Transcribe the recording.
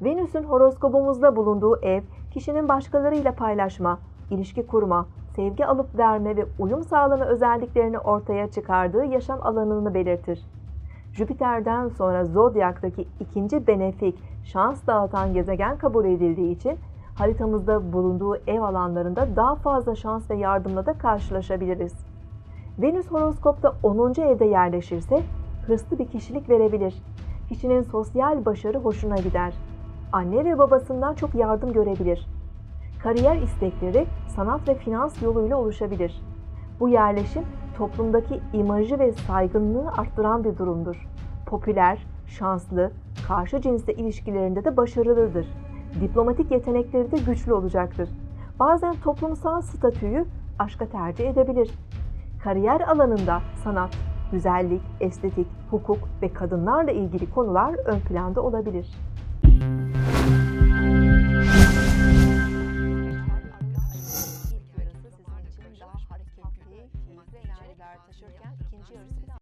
Venüs'ün horoskobumuzda bulunduğu ev, kişinin başkalarıyla paylaşma, ilişki kurma, sevgi alıp verme ve uyum sağlama özelliklerini ortaya çıkardığı yaşam alanını belirtir. Jüpiter'den sonra zodyaktaki ikinci benefik şans dağıtan gezegen kabul edildiği için haritamızda bulunduğu ev alanlarında daha fazla şans ve yardımla da karşılaşabiliriz. Venüs horoskopta 10. evde yerleşirse hırslı bir kişilik verebilir. Kişinin sosyal başarı hoşuna gider. Anne ve babasından çok yardım görebilir. Kariyer istekleri sanat ve finans yoluyla oluşabilir. Bu yerleşim toplumdaki imajı ve saygınlığı arttıran bir durumdur. Popüler, şanslı, karşı cinsle ilişkilerinde de başarılıdır. Diplomatik yetenekleri de güçlü olacaktır. Bazen toplumsal statüyü aşka tercih edebilir. Kariyer alanında sanat, güzellik, estetik, hukuk ve kadınlarla ilgili konular ön planda olabilir. İlk enerjiler taşırken ikinci yarısı biraz